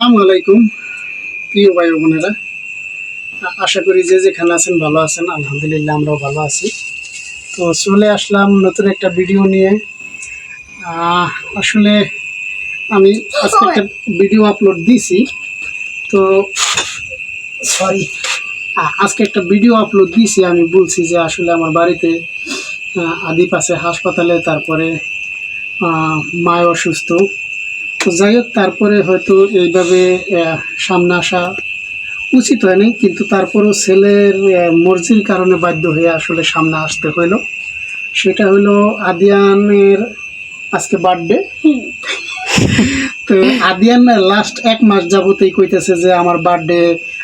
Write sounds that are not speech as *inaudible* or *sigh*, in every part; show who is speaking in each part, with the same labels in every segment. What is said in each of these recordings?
Speaker 1: আসসালামু আলাইকুম প্রিয় ভাই বোনেরা। আশা করি যে যেখানে আছেন ভালো আছেন আলহামদুলিল্লাহ আমরাও ভালো আছি। তো চলে আসলাম নতুন একটা ভিডিও নিয়ে। আসলে আমি আজকে একটা ভিডিও আপলোড দিছি তো সরি আজকে একটা ভিডিও আপলোড দিছি আমি বলছি যে আসলে আমার বাড়িতে আহ, আদিপ আছে হাসপাতালে তারপরে মায় অসুস্থ। তো যাই হোক তারপরে হয়তো এইভাবে সামনে আসা উচিত হয়নি কিন্তু তারপরেও ছেলের মর্জির কারণে বাধ্য হয়ে আসলে সামনে আসতে হইল। সেটা হলো আদিয়ানের আজকে বার্থডে। তো আদিয়ান লাস্ট এক মাস যাবতেই কইতেছে যে আমার বার্থডে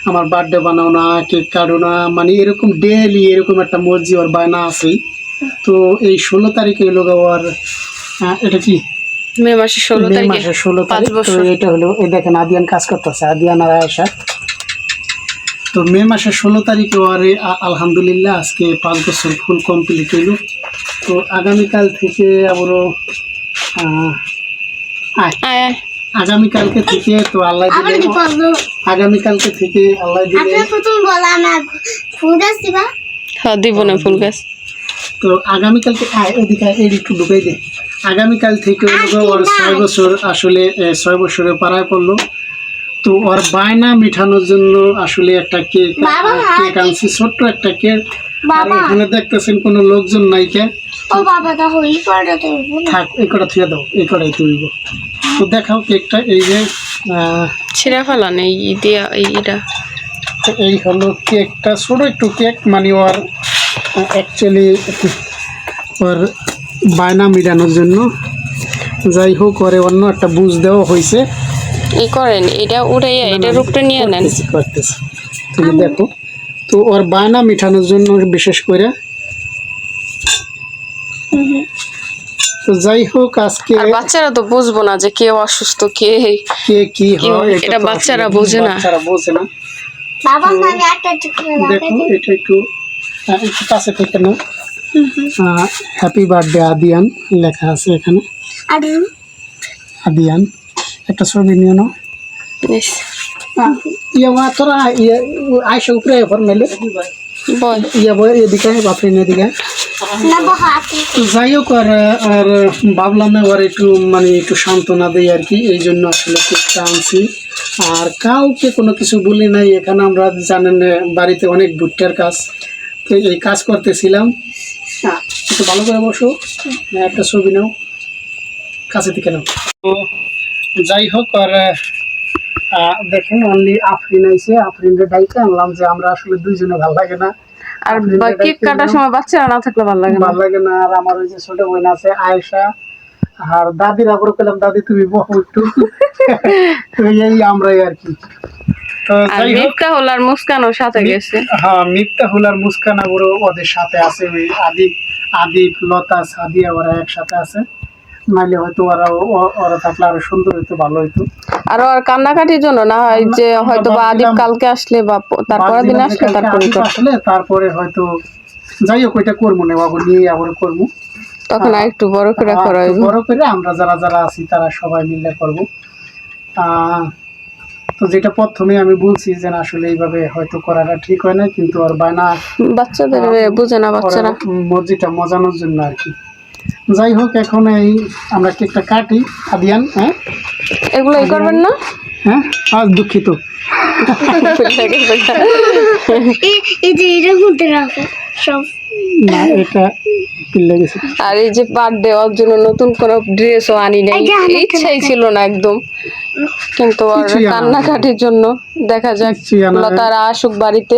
Speaker 1: আমার বার্থডে বানাও না কেক কাটো না মানে এরকম ডেলি এরকম একটা মর্জি ওর বায়না আছেই। তো এই ষোলো তারিখে হলো গা ওর এটা কি?
Speaker 2: মে মাসের ষোলো
Speaker 1: মে মাসের ষোলো তারিখ তো
Speaker 2: বছর।
Speaker 1: এটা হলো এই দেখেন আদিয়ান কাজ করতেছে আদিয়ান আর আয়েশা। তো মে মাসের ষোলো তারিখে আ- আলহামদুলিল্লাহ আজকে পাঁচ বছর ফুল কমপ্লিট হইল। তো আগামীকাল থেকে আবারও। আগামীকালকে থেকে তো আল্লাহ দিলে আগামীকালকে থেকে আল্লাহ দিলে
Speaker 2: হ্যাঁ দিব না ফুল গাছ।
Speaker 1: তো আগামীকালকে আয় এদিকে একটু ঢুকাই দে। আগামীকাল থেকে ওর ছয় বছর আসলে ছয় বছরে পাড়ায় পড়ল। তো ওর বায়না মিঠানোর জন্য আসলে একটা কেক কেক আনছি ছোট্ট একটা কেক। আর
Speaker 3: বাবা।
Speaker 1: এখানে দেখতেছেন কোনো লোকজন নাই কে?
Speaker 3: ও বাবা
Speaker 1: থাক এই থুয়ে দাও এই তুলব। তো দেখাও কেকটা এই যে
Speaker 2: ছিঁড়া ফেলা নেই দিয়া এইটা
Speaker 1: এই হলো কেকটা ছোট একটু কেক মানে ওর অ্যাকচুয়ালি ওর বায়না মিটানোর জন্য। যাই হোক ওরে অন্য একটা বুঝ দেওয়া হয়েছে।
Speaker 2: এই করেন? এটা উঠাইয়া এটা রূপটা নিয়ে নেন
Speaker 1: তুমি দেখো। তো ওর বায়না মিটানোর জন্য বিশেষ করে। তো যাই হোক আজকে
Speaker 2: আর বাচ্চারা তো বুঝব না যে কে অসুস্থ কে
Speaker 1: কে কি হয়
Speaker 2: এটা বাচ্চারা বোঝে না।
Speaker 1: বাচ্চারা বোঝে না।
Speaker 3: বাবা আমি একটা করে
Speaker 1: দেখো এটা একটু একটু কাছে থেকে নাও। হ্যাপি বার্থডে আদিয়ান লেখা আছে এখানে। আদিয়ান। একটা ছবি নিয়ে নাও। ইয়ে তোরা ইয়ে উপরে ইয়ে বই এদিকে বাপরে এদিকে যাই হোক আর আর ভাবলাম এবার একটু মানে একটু সান্ত্বনা দেই আর কি এই জন্য আসলে কেকটা আনছি। আর কাউকে কোনো কিছু বলি নাই এখানে আমরা জানেন বাড়িতে অনেক ভুট্টার কাজ। তো এই কাজ করতেছিলাম। আহ, একটু ভালো করে বসো। হ্যাঁ, একটা ছবি নাও। কাছে থেকে নাও। তো যাই হোক আর দেখেন অনলি আফরিন আইসে আফরিনকে ডাইকে আনলাম যে আমরা আসলে দুইজনে ভালো লাগে না।
Speaker 2: আর কেক কাটার সময় বাচ্চারা না থাকলে ভালো লাগে না।
Speaker 1: ভালো লাগে না। আর আমার ওই যে ছোট বোন আছে আয়েশা। আর দাদির আবার পেলাম দাদি তুমি বহু একটু। *laughs* এই আমরাই আর কি। তো
Speaker 2: আর মিফটা আর মুস্কানও সাথে গেছে।
Speaker 1: হ্যাঁ মিফতাহুল আর মুস্কান আবরও ওদের সাথে আছে ওই আদিপ আদিপ লতা সাদিয়া ওরা একসাথে আছে। নাইলে হয়তো ওরা ওরা থাকলে আরও সুন্দর হইতো ভালো হইতো।
Speaker 2: আর আর কান্নাকাটির জন্য না হয় যে হয়তো বা আদিপ কালকে আসলে বা তারপরের দিন আসলে তারপরে
Speaker 1: আসলে তারপরে হয়তো যাই হোক ওইটা করব না বাবু নিয়ে আবার করব।
Speaker 2: তখন আর একটু বড় করে
Speaker 1: আর
Speaker 2: করা
Speaker 1: বড় করে আমরা যারা যারা আছি তারা সবাই মিলে করব। আহ, তো যেটা প্রথমে আমি বলছি যে আসলে এইভাবে হয়তো করাটা ঠিক হয় না কিন্তু আর বায়না
Speaker 2: বাচ্চাদের বুঝে না বাচ্চারা।
Speaker 1: মসজিদটা মজানোর জন্য আর কি। যাই হোক এখন এই আমরা কেকটা কাটি। আদিয়ান হ্যাঁ?
Speaker 2: এগুলো ই করবেন না?
Speaker 1: হ্যাঁ? আজ দুঃখিত।
Speaker 3: এই এই যে মধ্যে রাখো সব।
Speaker 1: না এটা
Speaker 2: আর এই যে বার্থডে ওর জন্য নতুন কোনো ড্রেসও আনি নাই।
Speaker 3: এই
Speaker 2: ইচ্ছাই ছিল না একদম। কিন্তু আর কান্নাকাটির জন্য দেখা যাক লতারা আসুক বাড়িতে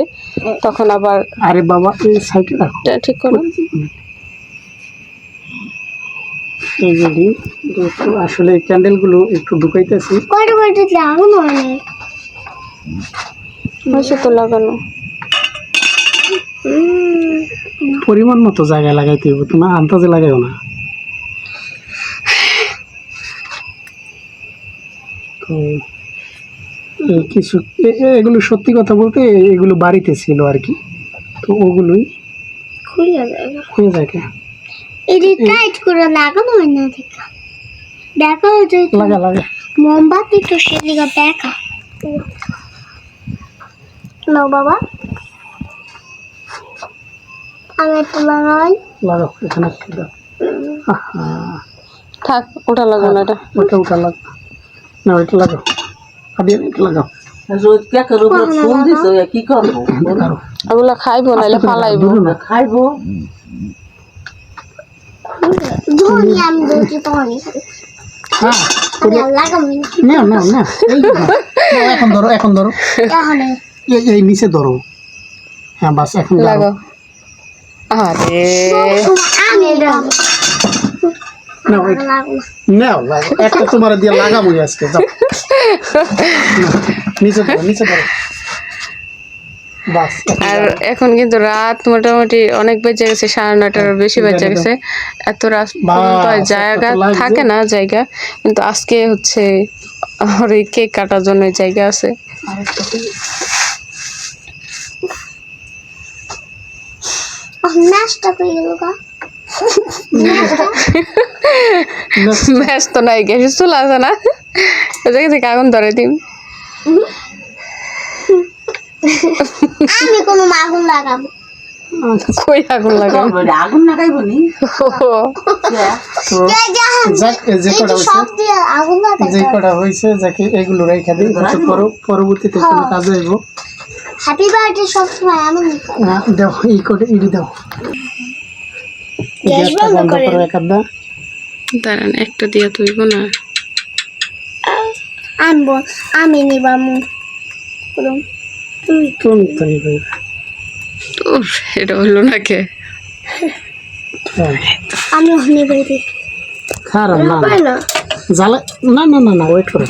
Speaker 2: তখন আবার
Speaker 1: আরে বাবা এই রাখো।
Speaker 2: এটা ঠিক করো
Speaker 1: এই যে দি, একটু আসলে ক্যান্ডেলগুলো একটু ঢুকাইতেছি।
Speaker 3: কয়টা কয়টা লাগানো অনেক
Speaker 2: হয়েছে তো লাগানো।
Speaker 1: পরিমাণ মতো জায়গায় লাগাইতে হবে তোমার আন্দাজে লাগাইও না তো এই কিছু এগুলো সত্যি কথা বলতে এগুলো বাড়িতে ছিল আর কি। তো ওগুলোই
Speaker 3: খুলে যাবে
Speaker 1: থাকে
Speaker 3: এটি টাইট করে লাগানো হয় না দেখা?
Speaker 1: লাগা লাগা।
Speaker 3: মোমবাতি তো সেদিকে দেখা। নাও বাবা। আমি একটু লাগাই।
Speaker 1: লাগাও এখানে
Speaker 2: থাক ওটা লাগবে না এটা।
Speaker 1: ওটা ওটা লাগাও। না ওইটা লাগাও। আদিয়ান এটা লাগাও।
Speaker 4: রোজ কেকের উপর ফুল দিছ কি করব।
Speaker 2: ওগুলা খাইবো নাহলে ফালাইবো।
Speaker 4: খাইবো।
Speaker 1: হ্যাঁ এখন ধরো এখন ধরো।
Speaker 3: তাহলে।
Speaker 1: এই নিচে ধরো। হ্যাঁ বাস এখন
Speaker 2: লাগো আরে।
Speaker 1: নাও নাও একটা তোমার দিয়ে লাগাবো আজকে যাও। নিচে ধরো নিচে ধরো। এখন
Speaker 2: আর এখন কিন্তু রাত মোটামুটি অনেক বেজে গেছে সাড়ে নয়টার বেশি বেজে গেছে। এত রাত জায়গা। থাকে না জায়গা। কিন্তু আজকে হচ্ছে কেক কাটার জন্য জায়গা আছে।
Speaker 3: ম্যাচটা করে গেল গা
Speaker 2: ম্যাচ তো নাই গ্যাসের চুল আছে না? ওই থেকে আগুন ধরে দিন
Speaker 3: আমি কোনো মাগুন লাগাবো।
Speaker 2: কই আগুন লাগাম
Speaker 4: আগুন লাগাইবো নি?
Speaker 3: যে হ্যাঁ,
Speaker 1: যাক যে
Speaker 3: এই
Speaker 1: কটা হয়েছে।
Speaker 3: আগুন
Speaker 1: যাকে এগুলো রেখে দিই পরবর্তীতে কোনো কাজে আইব।
Speaker 3: হ্যাপি বার্থডে সব আমি
Speaker 1: দাও এই করে ইডি দাও।
Speaker 3: গ্যাস
Speaker 1: গ্যাসটা
Speaker 3: বন্ধ
Speaker 1: বন্ধ
Speaker 3: করে
Speaker 1: করো একাদা
Speaker 2: দাঁড়ান একটা দিয়ে তুইব না।
Speaker 3: আমি বল আমি নিবামু করুন তুমি
Speaker 1: তুমি তো নিবে?
Speaker 2: তোর এটা হলো না কে?
Speaker 3: আমি নিবাই দিই
Speaker 1: খারাপ না
Speaker 3: না।
Speaker 1: জ্বালা না না না না ওয়েট করো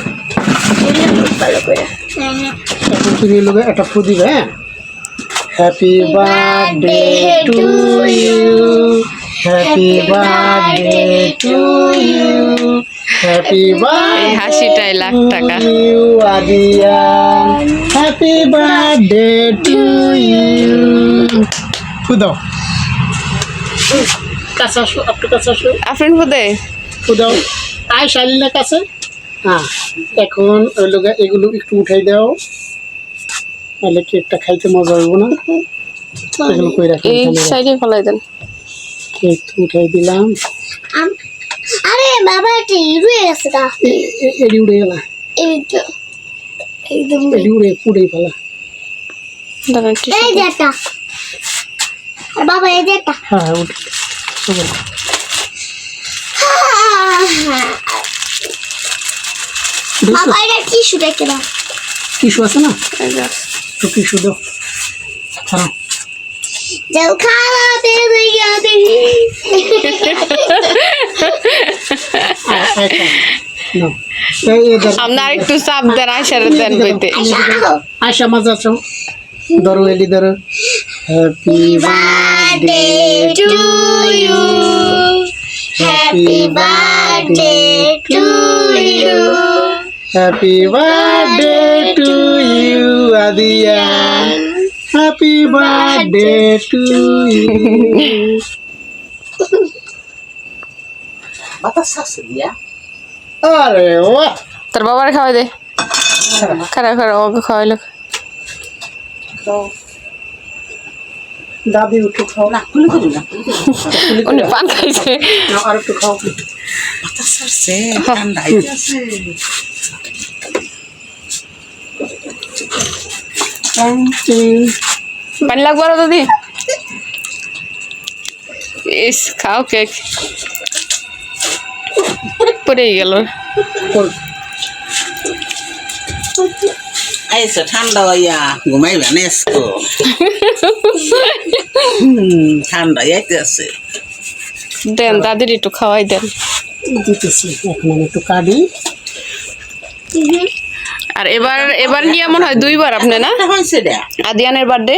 Speaker 3: ভালো করে। হ্যাঁ হ্যাঁ।
Speaker 1: এখন তুমি লোকে একটা ফু দিবে হ্যাঁ? Happy birthday to you happy birthday to you happy birthday
Speaker 2: হাসিটাই lakh টাকা
Speaker 1: you Adiya happy birthday to you ফু দাও কাছে আসো একটু কাছে আসো।
Speaker 2: আফরিন ফুদে।
Speaker 1: ফু দাও আয় শালিনের কাছে। হ্যাঁ এখন ওই লোক এগুলো একটু উঠাই দাও। তাহলে কেকটা খাইতে মজা হইব না। এগুলো কই রাখি
Speaker 2: এই সাইডে ফলাই দেন।
Speaker 1: কেক উঠাই দিলাম।
Speaker 3: আরে বাবা এটা ইরু গেছে গা।
Speaker 1: এডি উড়ে গেলা।
Speaker 3: এই তো একদম
Speaker 1: এডি উড়ে পুড়ে
Speaker 2: দাঁড়ান একটু
Speaker 3: এই যে একটা আর বাবা এই যে একটা
Speaker 1: হ্যাঁ হ্যাঁ উঠে
Speaker 3: বাবা এটা টিস্যু দাও।
Speaker 1: টিস্যু আছে না?
Speaker 2: এই যে।
Speaker 1: তো টিস্যু দাও। ছাড়াও
Speaker 3: যাও খাওয়াতে যাবে
Speaker 1: আয়, আয়, খাও। নাও। এই, এই ধরো।
Speaker 2: আপনি আরেকটু চাপ দেন আইসার দেন বইতে
Speaker 1: আয়সা মাজা চাও ধরো এডি ধরো happy
Speaker 3: birthday to you happy birthday to you
Speaker 1: happy birthday to you Adiya birthday to you
Speaker 4: বাতাস আছে দিয়া
Speaker 1: আরে বাহ
Speaker 2: তোর বাবার খাওয়াই দে। খারাপ খারাপ ওকে খাওয়াইলো।
Speaker 1: দাদি উঠে খাও।
Speaker 4: না খুলে করি না
Speaker 2: উনি পান খাইছে।
Speaker 1: আর একটু খাও।
Speaker 4: বাতাস আছে ঠান্ডা আইতাছে
Speaker 2: পানি লাগবো আরও দাদি ইস খাও কেক। পড়েই গেল।
Speaker 4: আইসো ঠান্ডা হইয়া ঘুমাইবে না এসকো ঠান্ডা আইতেছে
Speaker 2: দেন দাদির একটু খাওয়াই দেন।
Speaker 1: দিতেছি এখন একটু কাটি।
Speaker 2: আর এবার এবার নিয়ে মনে হয় দুইবার আপনি না? আদিয়ানের বার্থডে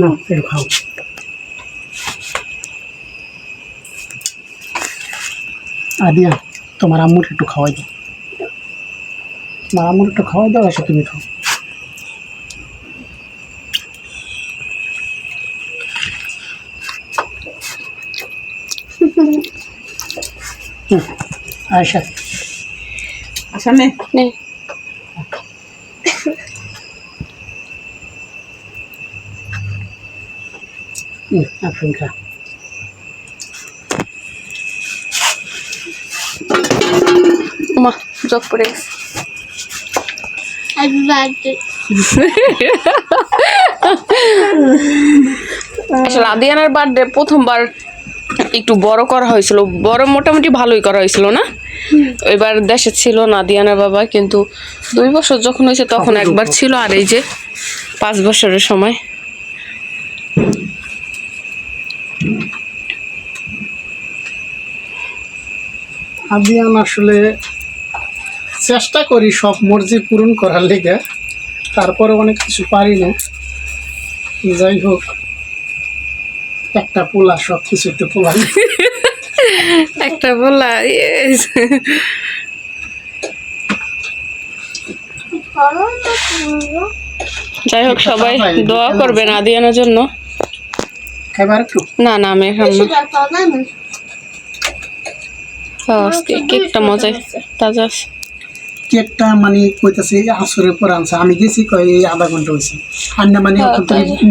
Speaker 1: না একটু খাও। আদিয়া তোমার আম্মুর একটু খাওয়াই দাও। তোমার আম্মুর একটু খাওয়াই দাও এসে তুমি খাও। হুম, আয়সা
Speaker 4: সামনে।
Speaker 2: নে।
Speaker 1: হুম, আপনি খা।
Speaker 2: মা জগ পড়ে গেছে।
Speaker 3: হ্যাপি বার্থডে
Speaker 2: আসলে আদিয়ানার বার্থডে প্রথমবার একটু বড় করা হয়েছিল। বড় মোটামুটি ভালোই করা হয়েছিল না? এবার দেশে ছিল না দিয়ানার বাবা কিন্তু দুই বছর যখন হয়েছে তখন একবার ছিল আর এই যে পাঁচ বছরের সময়।
Speaker 1: আদিয়ান আসলে চেষ্টা করি সব মর্জি পূরণ করার লেগে। তারপরে অনেক কিছু পারি না যাই হোক একটা পোলা সব কিছুতে পোলা। *laughs*
Speaker 2: একটা বলা যাই হোক সবাই দোয়া করবেন আদিয়ানার জন্য। না না আমি এখন আজকে কেকটা মজাই তাজা
Speaker 1: কেকটা মানে কইতাছে আসরের পর আনছে। আমি গেছি কয় এই আধা ঘণ্টা হয়েছে আর না মানে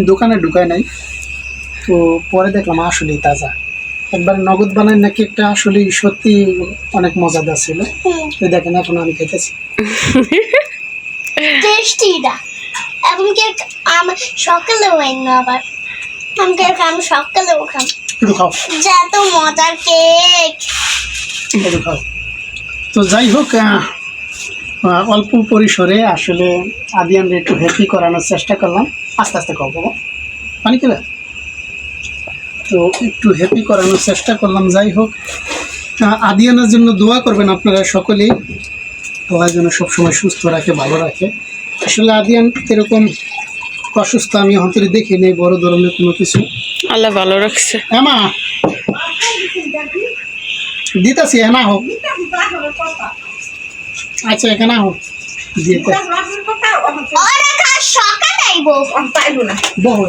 Speaker 1: দোকানে ঢুকায় নাই। তো পরে দেখলাম আসলেই তাজা। একবার নগদ বানাই না কেকটা আসলে সত্যি অনেক মজাদার ছিল। দেখেন এখন আমি খেতেছি
Speaker 3: টেস্টি এটা এখন কেক আমি সকালেও এনে আবার? আমি কেক আমি সকালেও খাম। যা তো মজার কেক।
Speaker 1: তো যাই হোক অল্প পরিসরে আসলে আদিয়ানরে একটু হ্যাপি করানোর চেষ্টা করলাম। আস্তে আস্তে খাও বাবা। পানি খেলে? তো একটু হ্যাপি করানোর চেষ্টা করলাম যাই হোক। আদিয়ানের জন্য দোয়া করবেন আপনারা সকলেই। দোয়া যেন সবসময় সুস্থ রাখে ভালো রাখে। আসলে আদিয়ান এরকম অসুস্থ আমি অন্তরে দেখি নেই বড় ধরনের কোনো কিছু।
Speaker 2: আল্লাহ ভালো রাখছে।
Speaker 1: এমা দিতেছি হ্যাঁ না হোক। আচ্ছা এখানে হোক। দিতে বহু